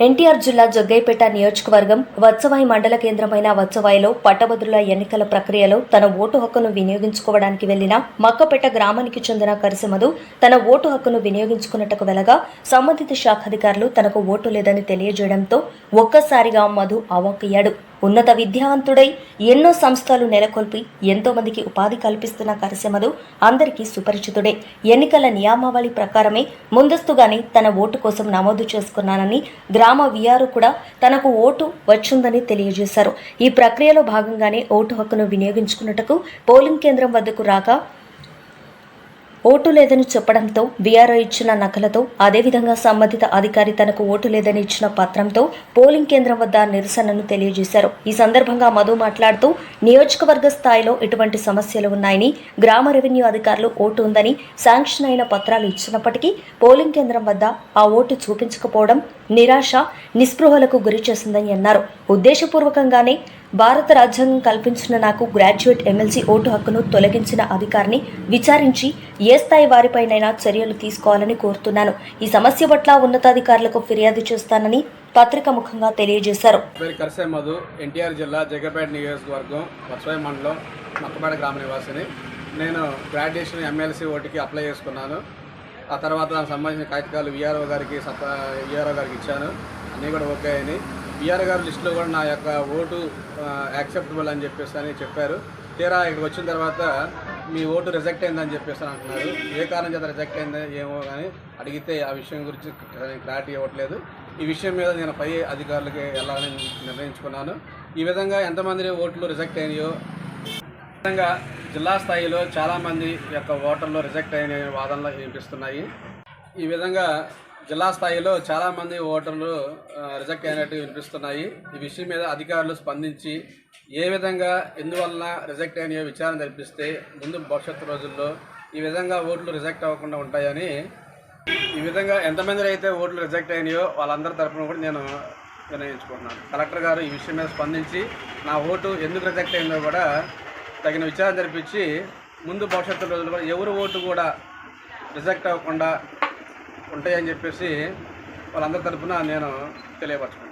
ఎన్టీఆర్ జిల్లా జగ్గైపేట నియోజకవర్గం వత్సవాయి మండల కేంద్రమైన వత్సవాయిలో పట్టభద్రుల ఎన్నికల ప్రక్రియలో తన ఓటు హక్కును వినియోగించుకోవడానికి వెళ్ళిన మక్కపేట గ్రామానికి చెందిన కరిసెమధు తన ఓటు హక్కును వినియోగించుకున్నట్టుకు వెలగా సంబంధిత శాఖాధికారులు తనకు ఓటు లేదని తెలియజేయడంతో ఒక్కసారిగా మధు అవాక్కయ్యాడు ఉన్నత విద్యావంతుడై ఎన్నో సంస్థలు నెలకొల్పి ఎంతోమందికి ఉపాధి కల్పిస్తున్న కరిసెమదు అందరికీ సుపరిచితుడే. ఎన్నికల నియామావళి ప్రకారమే ముందస్తుగానే తన ఓటు కోసం నమోదు చేసుకున్నానని గ్రామ విఆర్ కూడా తనకు ఓటు వచ్చిందని తెలియజేశారు. ఈ ప్రక్రియలో భాగంగానే ఓటు హక్కును వినియోగించుకున్నటకు పోలింగ్ కేంద్రం వద్దకు రాక ఓటు లేదని చెప్పడంతో వీఆర్ఓ ఇచ్చిన నకలతో అదేవిధంగా సంబంధిత అధికారి తనకు ఓటు లేదని ఇచ్చిన పత్రంతో పోలింగ్ కేంద్రం వద్ద నిరసనను తెలియజేశారు. ఈ సందర్భంగా మధు మాట్లాడుతూ నియోజకవర్గ స్థాయిలో ఇటువంటి సమస్యలు ఉన్నాయని గ్రామ రెవెన్యూ అధికారులు ఓటు ఉందని శాంక్షన్ అయిన పత్రాలు ఇచ్చినప్పటికీ పోలింగ్ కేంద్రం వద్ద ఆ ఓటు చూపించకపోవడం నిరాశ నిస్పృహలకు గురి చేసిందని అన్నారు. ఉద్దేశపూర్వకంగానే భారత రాజ్యాంగం కల్పించిన నాకు గ్రాడ్యుయేట్ ఎమ్మెల్సీ ఓటు హక్కును తొలగించిన అధికారిని విచారించి ఏ స్థాయి వారిపైనైనా చర్యలు తీసుకోవాలని కోరుతున్నాను. ఈ సమస్య పట్ల ఉన్నతాధికారులకు ఫిర్యాదు చేస్తానని పత్రిక ముఖంగా తెలియజేశారు. కరిసే మధు ఎన్టీఆర్ జిల్లా జగపేట నియోజకవర్గం వత్సవాయి మండలం మక్కపేట గ్రామ నివాసిని. నేను గ్రాడ్యుయేషన్ ఎమ్మెల్సీ ఓటుకి అప్లై చేసుకున్నాను. ఆ తర్వాత దానికి సంబంధించిన కాగితాలు విఆర్ఓ గారికి సత విఆర్ఓ గారికి ఇచ్చాను. అన్నీ కూడా ఓకే అని విఆర్ఓ గారి లిస్టులో కూడా నా యొక్క ఓటు యాక్సెప్టబుల్ అని చెప్పేసి అని చెప్పారు. తీరా ఇక్కడికి వచ్చిన తర్వాత మీ ఓటు రిజెక్ట్ అయిందని చెప్పేసి అని అంటున్నారు. ఏ కారణం చేత రిజెక్ట్ అయిందో ఏమో కానీ అడిగితే ఆ విషయం గురించి క్లారిటీ ఇవ్వట్లేదు. ఈ విషయం మీద నేను పై అధికారులకి వెళ్ళాలని నిర్ణయించుకున్నాను. ఈ విధంగా ఎంతమంది ఓట్లు రిజెక్ట్ అయినాయో విధంగా జిల్లా స్థాయిలో చాలామంది యొక్క ఓటర్లు రిజెక్ట్ అయిన వాదనలు వినిపిస్తున్నాయి. ఈ విధంగా జిల్లా స్థాయిలో చాలామంది ఓటర్లు రిజెక్ట్ అయినట్టు వినిపిస్తున్నాయి. ఈ విషయం మీద అధికారులు స్పందించి ఏ విధంగా ఎందువలన రిజెక్ట్ అయినాయో విచారణ జరిపిస్తే ముందు భవిష్యత్తు రోజుల్లో ఈ విధంగా ఓట్లు రిజెక్ట్ అవ్వకుండా ఉంటాయని ఈ విధంగా ఎంతమంది అయితే ఓట్లు రిజెక్ట్ అయినాయో వాళ్ళందరి తరఫున కూడా నేను నిర్ణయించుకుంటున్నాను. కలెక్టర్ గారు ఈ విషయం మీద స్పందించి నా ఓటు ఎందుకు రిజెక్ట్ అయిందో కూడా తగిన విచారణ జరిపించి ముందు భవిష్యత్తు రోజుల్లో కూడా ఎవరు ఓటు కూడా రిజెక్ట్ అవ్వకుండా ఉంటాయని చెప్పేసి వాళ్ళందరి తరఫున నేను తెలియపరచుకున్నాను